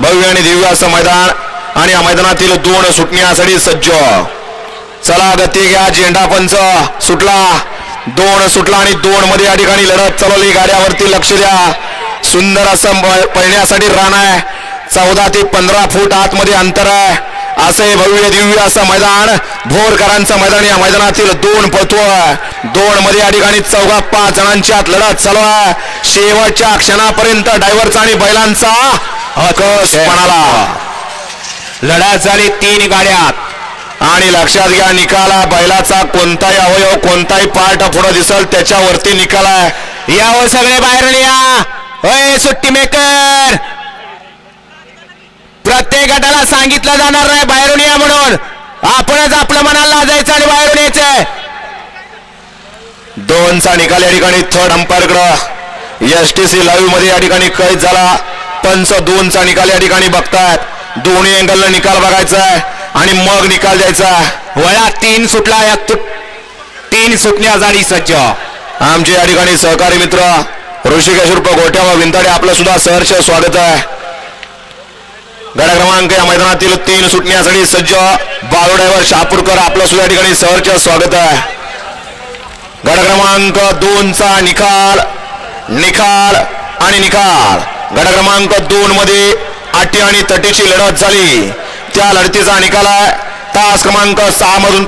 भव्य आणि दिव्य असं मैदान आणि या मैदानातील दोन सुटण्यासाठी सज्ज. चला गती घ्या झेंडा पंच सुटला. दोन सुटला आणि दोन मध्ये या ठिकाणी लढत चालवली. गाड्यावरती लक्ष द्या. सुंदर असं पळण्यासाठी रान आहे. चौदा ते पंधरा फूट आतमध्ये अंतर आहे. असे भव्य दिव्य असं मैदान. भोरकरांचं मैदान या मैदानातील दोन पळतो दोन मध्ये या ठिकाणी चौघा पाच जणांची आत लढत चालू आहे. शेवटच्या क्षणापर्यंत ड्रायव्हरचा आणि बैलांचा पणाला. लढत झाली तीन गाड्यात. आणि लक्षात घ्या निकाला बैलाचा कोणताही अवयव कोणताही पार्ट पुढे दिसल त्याच्यावरती निकाल. आहे यावं सगळे बाहेरून या. होय सुट्टी मेकर. प्रत्येक गटाला सांगितलं जाणार नाही बाहेरून या म्हणून. आपणच आपलं मनाला लाजायचं आणि बाहेरून यायचंय. दोनचा निकाल या ठिकाणी थर्ड अंपायरकडं एस टी सी लाईव्हमध्ये या ठिकाणी कैद झाला. पंच दोनचा निकाल या ठिकाणी बघतायत. दोन्ही अँगलनं निकाल बघायचा आहे आणि मग निकाल द्यायचा आहे. तीन सुटला या तीन सुटण्या जाणी सज्ज. आमचे या ठिकाणी सहकारी मित्र ऋषिकेश रूप गोठ्या व विंताडे आपलं सुद्धा सहर्ष स्वागत आहे. गडा क्रमांक या मैदानातील तीन सुटण्यासाठी सज्ज. बाळूड्यावर शहापूरकर आपलं सुद्धा या ठिकाणी सहर्ष स्वागत आहे. गड क्रमांक दोनचा निकाल. निकाल आणि निकाल. गड क्रमांक दोन मध्ये आटी आणि तटीची लढत झाली. त्या लढतीचा निकाल आहे. तास क्रमांक सहा मधून